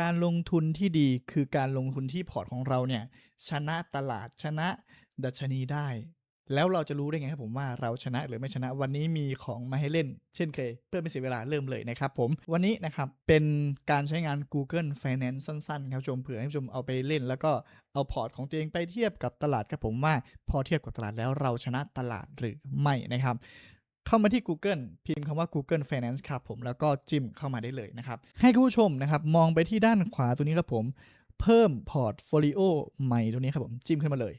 การลงทุนที่ดีคือการลงทุนที่พอร์ตของเราเนี่ยชนะตลาดชนะดัชนีได้ แล้วเราจะรู้ได้ไงครับผมว่าเราชนะหรือไม่ชนะวันนี้มีของมาให้เล่น เช่นเคย เพื่อไม่เสียเวลาเริ่มเลยนะครับผมวันนี้นะครับเป็นการใช้งาน Google Finance สั้นๆ ครับชมเผื่อให้ผู้ชมเอาไปเล่น แล้วก็เอาพอร์ตของตัวเองไปเทียบกับตลาดครับผมว่าพอเทียบกับตลาดแล้วเราชนะตลาดหรือไม่นะครับ เข้ามาที่ Google พิมพ์คำว่า Google Finance ครับผมแล้วก็จิ้มเข้ามาได้เลยนะครับ ให้คุณผู้ชมนะครับมองไปที่ด้านขวาตัวนี้ครับผม เพิ่มพอร์ตโฟลิโอใหม่ตัวนี้ครับผมจิ้มขึ้นมาเลย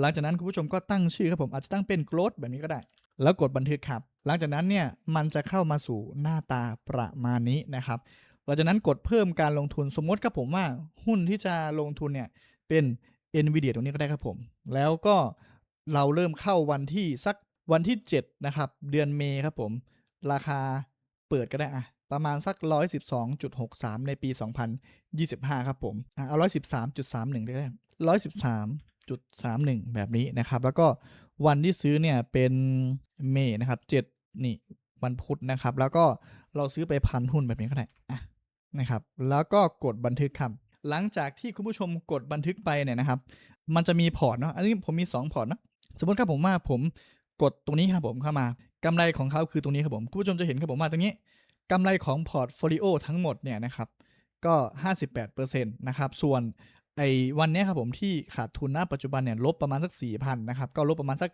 หลังจากนั้นคุณผู้ชมก็ตั้งชื่อครับผมอาจจะตั้งเป็น growth แบบนี้ก็ได้ แล้วกดบันทึกครับ หลังจากนั้นเนี่ยมันจะเข้ามาสู่หน้าตาประมาณนี้นะครับหลังจากนั้นกดเพิ่มการลงทุนสมมติครับผมว่าหุ้นที่จะลงทุนเนี่ยเป็น NVIDIA ตรงนี้ก็ได้ครับผม แล้วก็เราเริ่มเข้าวันที่สัก วันที่ 7 นะครับ เดือนเมษครับผม ราคาเปิดก็ได้อะประมาณสัก 112.63 ในปี 2025 ครับผมอะเอา 113.31 ก็ได้ 113.31 แบบนี้นะครับ แล้วก็วันที่ซื้อเนี่ยเป็นเมษนะครับ 7 นี่วันพุธนะครับ แล้วก็เราซื้อไปพันหุ้นแบบนี้ก็ได้อะนะครับ แล้วก็กดบันทึกครับหลังจากที่คุณผู้ชมกดบันทึกไปเนี่ยนะครับ มันจะมีพอร์ตเนาะ อันนี้ผมมี 2 พอร์ตเนาะ สมมติครับผมว่าผม กดตรงนี้ครับผมเข้ามากำไรของเขาคือตรงนี้ครับผมคุณผู้ชมจะเห็นครับผมว่าตรงนี้กำไรของพอร์ตโฟลิโอทั้งหมดเนี่ยนะครับก็ 58%นะครับส่วนไอ้วันนี้ครับผมที่ขาดทุนณปัจจุบันเนี่ยลบประมาณสัก 4,000นะครับก็ลบประมาณสัก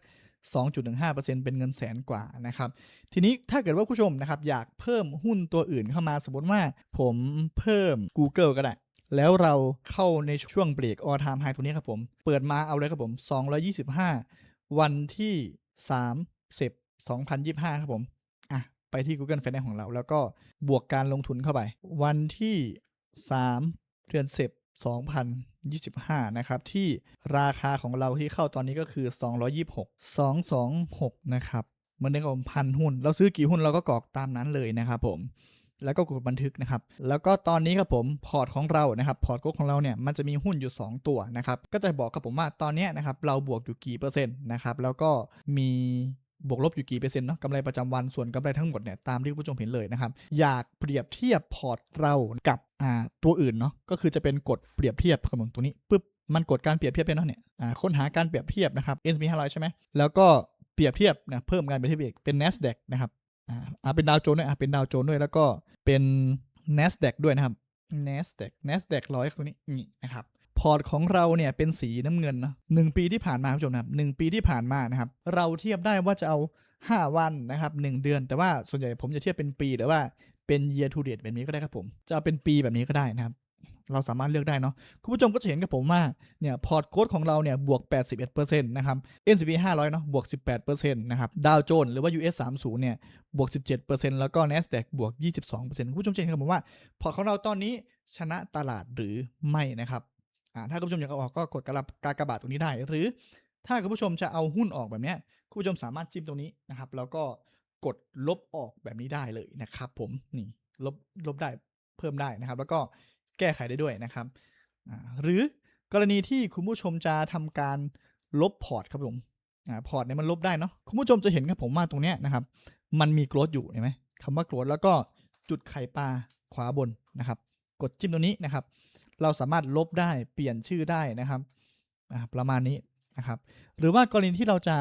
2.15%เป็นเงินแสนกว่านะครับทีนี้ถ้าเกิดว่าผู้ชมนะครับอยากเพิ่มหุ้นตัวอื่นเข้ามาสมมติว่าผมเพิ่ม Google ก็ได้ แล้วเราเข้าในช่วงเบรก all time high ตัวนี้ครับผม เปิดมาเอาเลยครับผม 225 วันที่ 3 10 2025 ครับผม อะ ไปที่ Google Finance ของเรา แล้วก็บวกการลงทุนเข้าไป วันที่ 3 เดือน 10 2025 นะครับ ที่ราคาของเราที่เข้าตอนนี้ก็คือ 226 226 นะครับ เหมือนเดิมกับผมพันหุ้น เราซื้อกี่หุ้นเราก็กรอกตามนั้นเลยนะครับผม แล้วก็กดบันทึกนะครับ แล้วก็ตอนนี้ครับผมพอร์ตของเรานะครับพอร์ตกของเราเนี่ยมันจะมีหุ้นอยู่ 2 ตัวนะครับก็จะบอกกับผมว่าตอนนี้นะครับเราบวกอยู่กี่เปอร์เซ็นต์นะครับแล้วก็มีบวกลบอยู่กี่เปอร์เซ็นต์เนาะกำไรประจำวันส่วนกำไรทั้งหมดเนี่ยตามที่ผู้ชมเห็นเลยนะครับ อยากเปรียบเทียบพอร์ตเรากับอ่าตัวอื่นเนาะก็คือจะเป็นกดเปรียบเทียบครับผมตัวนี้ปึ๊บมันกดการเปรียบเทียบเนาะเนี่ยอ่าค้นหาการเปรียบเทียบนะครับ S&P 500 ใช่ไหมแล้วก็เปรียบเทียบนะเพิ่มการเปรียบเทียบเป็น NASDAQ นะครับ อ่าเป็นดาวโจนด้วยอ่าเป็นดาวโจนด้วยแล้วก็เป็น NASDAQ ด้วยนะครับ NASDAQ NASDAQ ร้อยตัวนี้นี่นะครับพอร์ตของเราเนี่ยเป็นสีน้ำเงินเนาะหนึ่งปีที่ผ่านมาคุณผู้ชมนะครับหนึ่งปีที่ผ่านมานะครับ เราเทียบได้ว่าจะเอา 5 วันนะครับ 1 เดือน แต่ว่าส่วนใหญ่ผมจะเทียบเป็นปีหรือว่าเป็น year to date แบบนี้ก็ได้ครับผม จะเอาเป็นปีแบบนี้ก็ได้นะครับ เราสามารถเลือกได้เนาะคุณผู้ชมก็จะเห็นกับผมว่าเนี่ยพอร์ตโค้ดของเราเนี่ยบวก 81%นะครับ S&P 500 เนาะบวก 18%นะครับดาวโจนส์หรือว่า US 30เนี่ยบวก 17%แล้วก็ NASDAQ บวก 22%คุณผู้ชมจะเห็นกับผมว่า พอร์ตของเราตอนนี้ชนะตลาดหรือไม่นะครับอ่าถ้าคุณผู้ชมอยากเอาออกก็กดกระกากระบาดตรงนี้ได้ หรือถ้าคุณผู้ชมจะเอาหุ้นออกแบบเนี้ยคุณผู้ชมสามารถจิ้มตรงนี้นะครับ แล้วก็กดลบออกแบบนี้ได้เลยนะครับ ผมนี่ลบลบได้เพิ่มได้นะครับ แล้วก็ แก้ไขได้ด้วยนะครับหรือกรณีที่คุณผู้ชมจะทำการลบพอร์ตครับผมพอร์ตเนี่ยมันลบได้เนาะคุณผู้ชมจะเห็นครับผมว่าตรงเนี้ยนะครับ มันมีโกรดอยู่เห็นไหมคำว่าโกรดแล้วก็จุดไข่ปลาขวาบนนะครับ กดจิ้มตรงนี้นะครับ เราสามารถลบได้เปลี่ยนชื่อได้นะครับประมาณนี้นะครับ หรือว่ากรณีที่เราจะ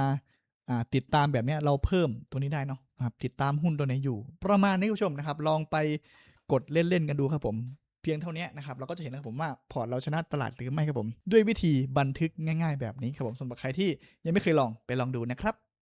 าติดตามแบบนี้เราเพิ่มตัวนี้ได้เนาะติดตามหุ้นตัวไหนอยู่ ประมาณนี้คุณผู้ชมนะครับ ลองไปกดเล่นๆกันดูครับผม พียงเท่านี้นะครับเราก็จะเห็นนะครับผมว่าพอร์ตเราชนะตลาดหรือไม่ครับผม ด้วยวิธีบันทึกง่าย ๆ แบบนี้ครับผมสำหรับใครที่ยังไม่เคยลองไปลองดูนะครับ